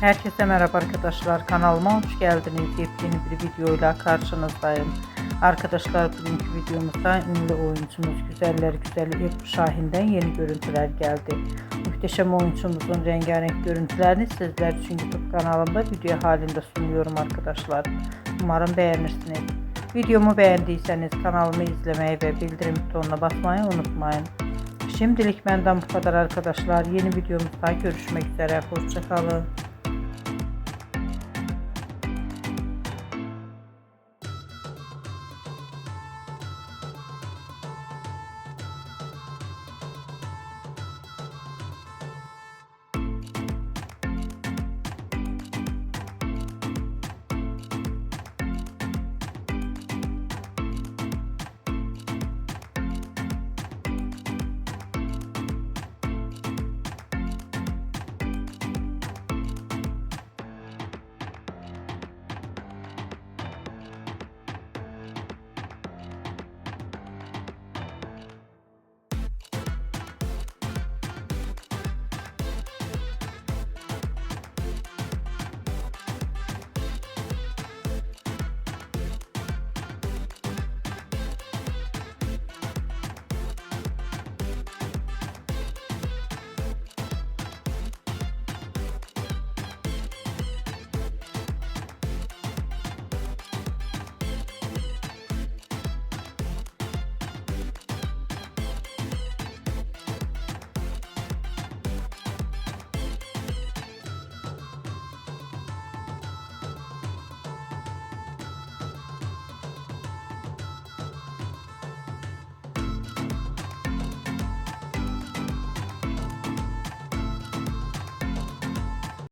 Herkese merhaba arkadaşlar kanalıma hoş geldiniz. Yepyeni bir videoyla karşınızdayım. Arkadaşlar bugünkü videomuzda ünlü oyuncumuz Güzeller Güzeli Ebru Şahin'den yeni görüntüler geldi. Muhteşem oyuncumuzun rengarenk görüntülerini sizler için YouTube kanalımda video halinde sunuyorum arkadaşlar. Umarım beğenirsiniz. Videomu beğendiyseniz kanalımı izlemeyi ve bildirim butonuna basmayı unutmayın. Şimdilik benden bu kadar arkadaşlar. Yeni videomuzda görüşmek üzere. Hoşçakalın.